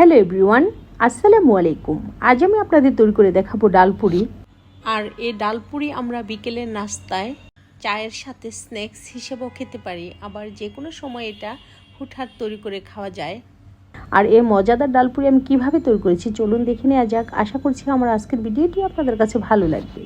Hello everyone আসসালামু আলাইকুম। আজ আমি আপনাদের তৈরি করে দেখাবো ডালপুরি। আর এই ডালপুরি আমরা বিকেলের নাস্তায় চায়ের সাথে স্ন্যাক্স হিসেবেও খেতে পারি। আবার যে কোনো সময় এটা হুটহাট তৈরি করে খাওয়া যায়। আর এই মজাদার ডালপুরি আমি কীভাবে তৈরি করেছি চলুন দেখে নেওয়া যাক। আশা করছি আমার আজকের ভিডিওটি আপনাদের কাছে ভালো লাগবে।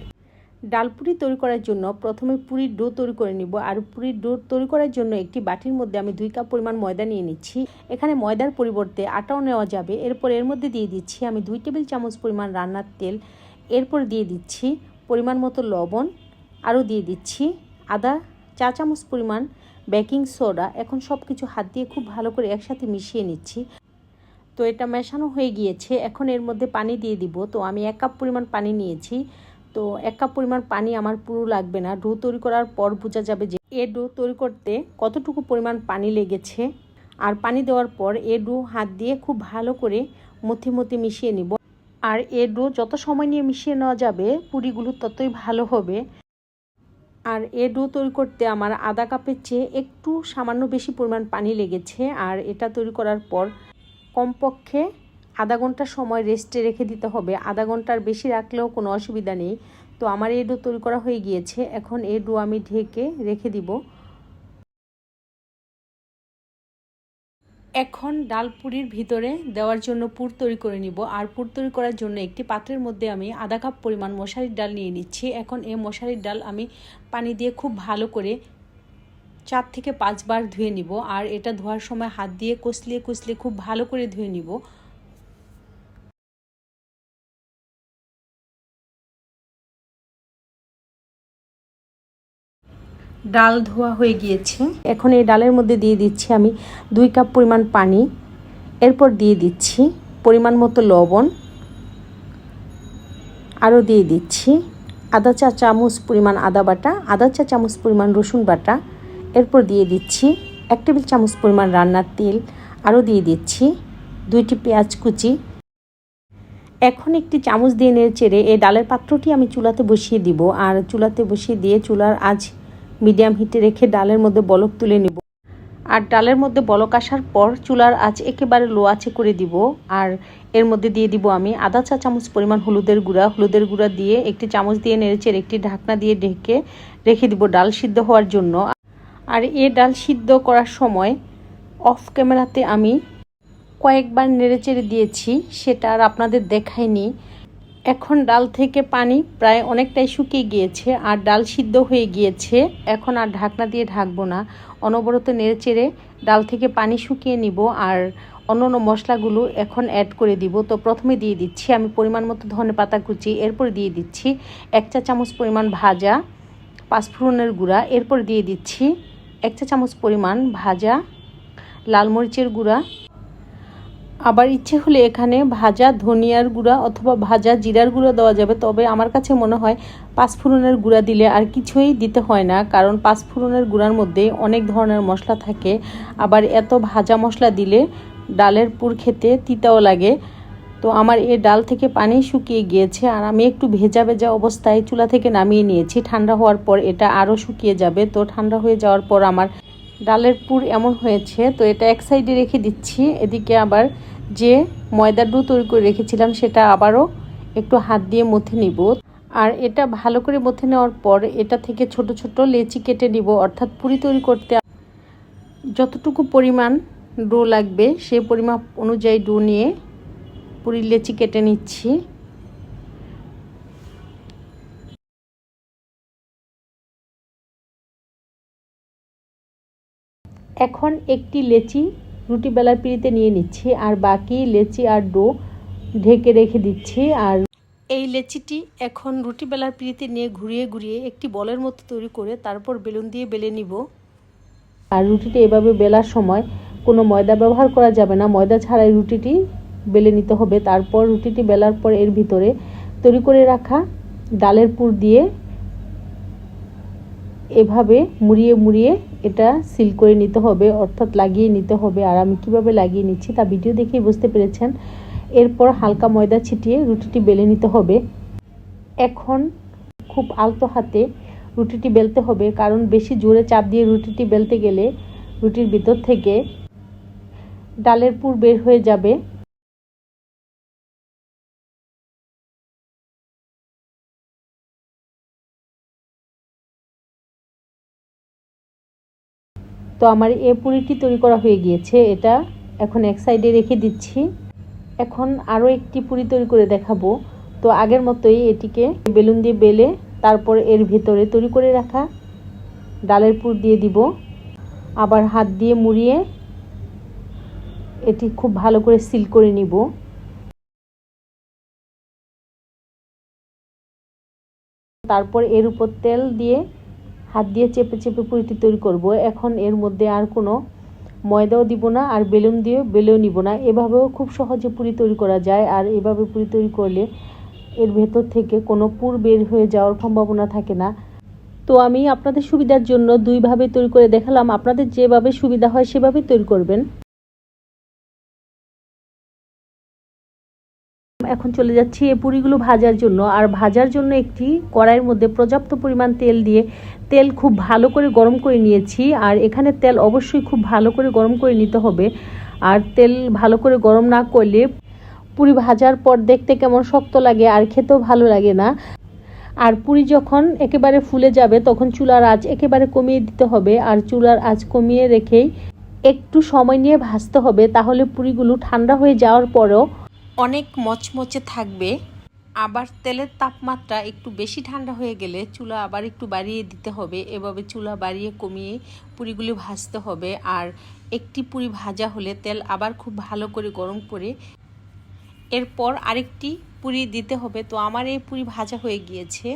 ডালপুরি তৈরি করার জন্য প্রথমে পুরির ডো তৈরি করে নিব আর পুরির ডো তৈরি করার জন্য একটি বাটির মধ্যে আমি দুই কাপ পরিমাণ ময়দা নিয়ে নিচ্ছি। এখানে ময়দার পরিবর্তে আটাও নেওয়া যাবে। এরপর এর মধ্যে দিয়ে দিচ্ছি আমি দুই টেবিল চামচ পরিমাণ রান্নার তেল। এরপর দিয়ে দিচ্ছি পরিমাণ মতো লবণ। আরও দিয়ে দিচ্ছি আদা চা চামচ পরিমাণ বেকিং সোডা। এখন সব কিছু হাত দিয়ে খুব ভালো করে একসাথে মিশিয়ে নিচ্ছি। তো এটা মেশানো হয়ে গিয়েছে। এখন এর মধ্যে পানি দিয়ে দিব। তো আমি এক কাপ পরিমাণ পানি নিয়েছি। তো এক কাপ পরিমাণ পানি আমার পুরো লাগবে না। ডো তৈরি করার পর বোঝা যাবে যে এ ডো তৈরি করতে কতটুকু পরিমাণ পানি লেগেছে। আর পানি দেওয়ার পর এ ডো হাত দিয়ে খুব ভালো করে মথে মথে মিশিয়ে নিব। আর এ ডো যত সময় নিয়ে মিশিয়ে নেওয়া যাবে, পুরিগুলো ততই ভালো হবে। আর এ ডো তৈরি করতে আমার আধা কাপের চেয়ে একটু সামান্য বেশি পরিমাণ পানি লেগেছে। আর এটা তৈরি করার পর কমপক্ষে আধা ঘণ্টা সময় রেস্টে রেখে দিতে হবে। আধা ঘণ্টার বেশি রাখলেও কোনো অসুবিধা নেই। তো আমার এই ডো তৈরি করা হয়ে গিয়েছে। এখন এই ডো আমি ঢেকে রেখে দিব। এখন ডাল পুরির ভিতরে দেওয়ার জন্য পুর তৈরি করে নিব। আর পুর তৈরি করার জন্য একটি পাত্রের মধ্যে আমি আধা কাপ পরিমাণ মশারির ডাল নিয়ে নিচ্ছি। এখন এই মশারির ডাল আমি পানি দিয়ে খুব ভালো করে চার থেকে পাঁচবার ধুয়ে নিব। আর এটা ধোয়ার সময় হাত দিয়ে কষলিয়ে কষলিয়ে খুব ভালো করে ধুয়ে নিব। ডাল ধোয়া হয়ে গিয়েছে। এখন এই ডালের মধ্যে দিয়ে দিচ্ছি আমি দুই কাপ পরিমাণ পানি। এরপর দিয়ে দিচ্ছি পরিমাণ মতো লবণ। আরও দিয়ে দিচ্ছি আদা চা চামচ পরিমাণ আদা বাটা, আদা চা চামচ পরিমাণ রসুন বাটা। এরপর দিয়ে দিচ্ছি এক টেবিল চামচ পরিমাণ রান্নার তেল। আরও দিয়ে দিচ্ছি দুইটি পেঁয়াজ কুচি। এখন একটি চামচ দিয়ে নেড়ে চেড়ে এই ডালের পাত্রটি আমি চুলাতে বসিয়ে দিব। আর চুলাতে বসিয়ে দিয়ে চুলার আজ মিডিয়াম হিটে রেখে ডালের মধ্যে বলক তুলে নিব। আর ডালের মধ্যে বলক আসার পর চুলার আঁচ একেবারে লো আঁচে করে দিব। আর এর মধ্যে দিয়ে দিব আমি আধা চা চামচ পরিমাণ হলুদের গুঁড়া। হলুদের গুঁড়া দিয়ে একটি চামচ দিয়ে নেড়েচেড়ে একটি ঢাকনা দিয়ে ঢেকে রেখে দিব ডাল সিদ্ধ হওয়ার জন্য। আর এ ডাল সিদ্ধ করার সময় অফ ক্যামেরাতে আমি কয়েকবার নেড়েচেড়ে দিয়েছি। সেটা আর আপনাদের দেখায়নি এখন ডাল থেকে পানি প্রায় অনেকটাই শুকিয়ে গিয়েছে আর ডাল সিদ্ধ হয়ে গিয়েছে। এখন আর ঢাকনা দিয়ে ঢাকবো না। অনবরত নেড়েচেড়ে ডাল থেকে পানি শুকিয়ে নিব আর অন্য অন্য মশলাগুলো এখন অ্যাড করে দিব। তো প্রথমে দিয়ে দিচ্ছি আমি পরিমাণ মতো ধনে পাতা কুচি, এরপর দিয়ে দিচ্ছি এক চা চামচ পরিমাণ ভাজা পাঁচফোড়নের গুঁড়া, এরপর দিয়ে দিচ্ছি এক চা চামচ পরিমাণ ভাজা লাল মরিচের গুঁড়া আবার ইচ্ছে হলে এখানে ভাজা ধনিয়ার গুঁড়া অথবা ভাজা জিরার গুঁড়া দেওয়া যাবে। তবে আমার কাছে মনে হয় পাঁচফোড়নের গুঁড়া দিলে আর কিছুই দিতে হয় না, কারণ পাঁচফোড়নের গুঁড়ার মধ্যে অনেক ধরনের মশলা থাকে। আবার এত ভাজা মশলা দিলে ডালের পুর খেতে তিতাও লাগে। তো আমার এ ডাল থেকে পানি শুকিয়ে গিয়েছে আর আমি একটু ভেজা ভেজা অবস্থায় চুলা থেকে নামিয়ে নিয়েছি। ঠান্ডা হওয়ার পর এটা আরও শুকিয়ে যাবে। তো ঠান্ডা হয়ে যাওয়ার পর আমার ডালের পুর এমন হয়েছে, তো এটা এক সাইডে রেখে দিচ্ছি, এদিকে আবার যে ময়দার ডু তৈরি করে রেখেছিলাম সেটা আবারও একটু হাত দিয়ে মথে নিব। আর এটা ভালো করে মথে নেওয়ার পর এটা থেকে ছোট ছোট লেচি কেটে নিব, অর্থাৎ পুরি তৈরি করতে যতটুকু পরিমাণ ডো লাগবে সে পরিমাপ অনুযায়ী ডো নিয়ে পুরির লেচি কেটে নিচ্ছি। এখন একটি লেচি রুটি বেলার পিড়িতে নিয়ে নিচ্ছি আর বাকি লেচি আর ডো ঢেকে রেখে দিচ্ছি আর এই লেচিটি এখন রুটি বেলার পিড়িতে নিয়ে ঘুরিয়ে ঘুরিয়ে একটি বলের মতো তৈরি করে তারপর বেলুন দিয়ে বেলে নিব। আর রুটিটি এভাবে বেলার সময় কোনো ময়দা ব্যবহার করা যাবে না। ময়দা ছাড়াই রুটিটি বেলে নিতে হবে। তারপর রুটিটি বেলার পর এর ভিতরে তৈরি করে রাখা ডালের পুর দিয়ে এভাবে মুড়িয়ে মুড়িয়ে এটা সিল করে নিতে হবে, অর্থাৎ লাগিয়ে নিতে হবে। আর আমি কীভাবে লাগিয়ে নিচ্ছি তা ভিডিও দেখেই বুঝতে পেরেছেন। এরপর হালকা ময়দা ছিটিয়ে রুটিটি বেলে নিতে হবে। এখন খুব আলতো হাতে রুটিটি বেলতে হবে, কারণ বেশি জোরে চাপ দিয়ে রুটিটি বেলতে গেলে রুটির ভিতর থেকে ডালের পুর বের হয়ে যাবে। তো আমার এ পুরিটি তৈরি করা হয়ে গিয়েছে। এটা এখন এক সাইডে রেখে দিচ্ছি। এখন আরও একটি পুরি তৈরি করে দেখাবো। তো আগের মতোই এটিকে বেলুন দিয়ে বেলে তারপর এর ভেতরে তৈরি করে রাখা ডালের পুর দিয়ে দিব। আবার হাত দিয়ে মুড়িয়ে এটি খুব ভালো করে সিল করে নিব। তারপর এর উপর তেল দিয়ে হাত দিয়ে চেপে চেপে পুরিটি তৈরি করব। এখন এর মধ্যে আর কোনো ময়দাও দিব না আর বেলুন দিয়ে বেলেও নিব না। এভাবেও খুব সহজে পুরি তৈরি করা যায় আর এভাবে পুরি তৈরি করলে এর ভেতর থেকে কোনো পুর বের হয়ে যাওয়ার সম্ভাবনা থাকে না। তো আমি আপনাদের সুবিধার জন্য দুইভাবে তৈরি করে দেখালাম। আপনাদের যেভাবে সুবিধা হয় সেভাবেই তৈরি করবেন। এখন চলে যাচ্ছি এই পুরিগুলো ভাজার জন্য। আর ভাজার জন্য একটি কড়াইয়ের মধ্যে পর্যাপ্ত পরিমাণ তেল দিয়ে তেল খুব ভালো করে গরম করে নিয়েছি। আর এখানে তেল অবশ্যই খুব ভালো করে গরম করে নিতে হবে। আর তেল ভালো করে গরম না করলে পুরি ভাজার পর দেখতে কেমন শক্ত লাগে আর খেতেও ভালো লাগে না। আর পুরি যখন একেবারে ফুলে যাবে তখন চুলার আঁচ একেবারে কমিয়ে দিতে হবে। আর চুলার আঁচ কমিয়ে রেখেই একটু সময় নিয়ে ভাজতে হবে। তাহলে পুরিগুলো ঠান্ডা হয়ে যাওয়ার পরেও অনেক মচমচে থাকবে। আবার তেলের তাপমাত্রা একটু বেশি ঠান্ডা হয়ে গেলে চুলা আবার একটু বাড়িয়ে দিতে হবে। এভাবে চুলা বাড়িয়ে কমিয়ে পুরিগুলি ভাজতে হবে। আর একটি পুরি ভাজা হলে তেল আবার খুব ভালো করে গরম করে এরপর আরেকটি পুরি দিতে হবে। তো আমার এই পুরি ভাজা হয়ে গিয়েছে।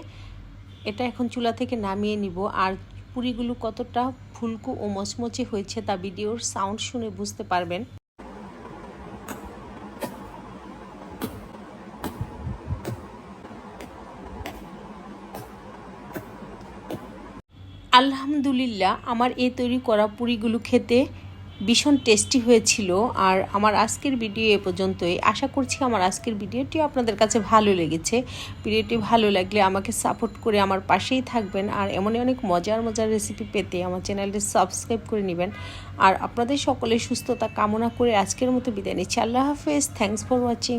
এটা এখন চুলা থেকে নামিয়ে নিব। আর পুরিগুলো কতটা ফুলকো ও মচমচে হয়েছে তা ভিডিওর সাউন্ড শুনে বুঝতে পারবেন। আলহামদুলিল্লাহ, আমার এই তৈরি করা পুরিগুলো খেতে ভীষণ টেস্টি হয়েছিল। আর আমার আজকের ভিডিও এ পর্যন্তই। আশা করছি আমার আজকের ভিডিওটি আপনাদের কাছে ভালো লেগেছে। ভিডিওটি ভালো লাগলে আমাকে সাপোর্ট করে আমার পাশেই থাকবেন। আর এমনই অনেক মজার মজার রেসিপি পেতে আমার চ্যানেলটি সাবস্ক্রাইব করে নেবেন। আর আপনাদের সকলের সুস্থতা কামনা করে আজকের মতো বিদায় নিচ্ছি। আল্লাহ হাফেজ। Thanks for watching